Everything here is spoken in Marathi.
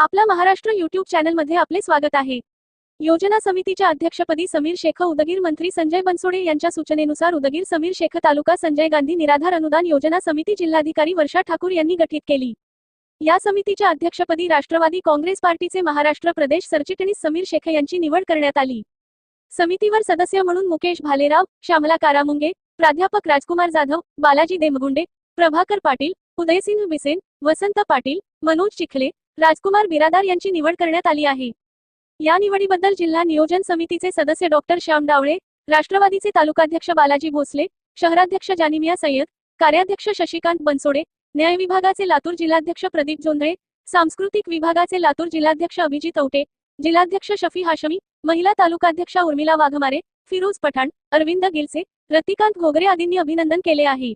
आपला महाराष्ट्र युट्यूब चॅनलमध्ये आपले स्वागत आहे. योजना समितीच्या अध्यक्षपदी समीर शेख उदगीर मंत्री संजय बनसोडे यांच्या सूचनेनुसार उदगीर समीर शेख तालुका संजय गांधी निराधार अनुदान योजना समिती जिल्हाधिकारी वर्षा ठाकूर यांनी गठीत केली. या समितीच्या अध्यक्षपदी राष्ट्रवादी काँग्रेस पार्टीचे महाराष्ट्र प्रदेश सरचिटणीस समीर शेख यांची निवड करण्यात आली. समितीवर सदस्य म्हणून मुकेश भालेराव श्यामला कारामुंगे प्राध्यापक राजकुमार जाधव बालाजी देमगुंडे प्रभाकर पाटील उदयसिंह बिसेन वसंत पाटील मनोज चिखले राजकुमार बिरादार यांची निवड करण्यात आली आहे. या निवडीबद्दल जिल्हा नियोजन समितीचे सदस्य डॉक्टर श्याम डावळे राष्ट्रवादीचे तालुकाध्यक्ष बालाजी भोसले शहराध्यक्ष जानिमिया सय्यद कार्याध्यक्ष शशिकांत बनसोडे न्याय विभागाचे लातूर जिल्हाध्यक्ष प्रदीप जोंधळे सांस्कृतिक विभागाचे लातूर जिल्हाध्यक्ष अभिजित औटे जिल्हाध्यक्ष शफी हाशमी महिला तालुकाध्यक्षा उर्मिला वाघमारे फिरोज पठाण अरविंद गिलसे रतिकांत घोगरे आदींनी अभिनंदन केले आहे.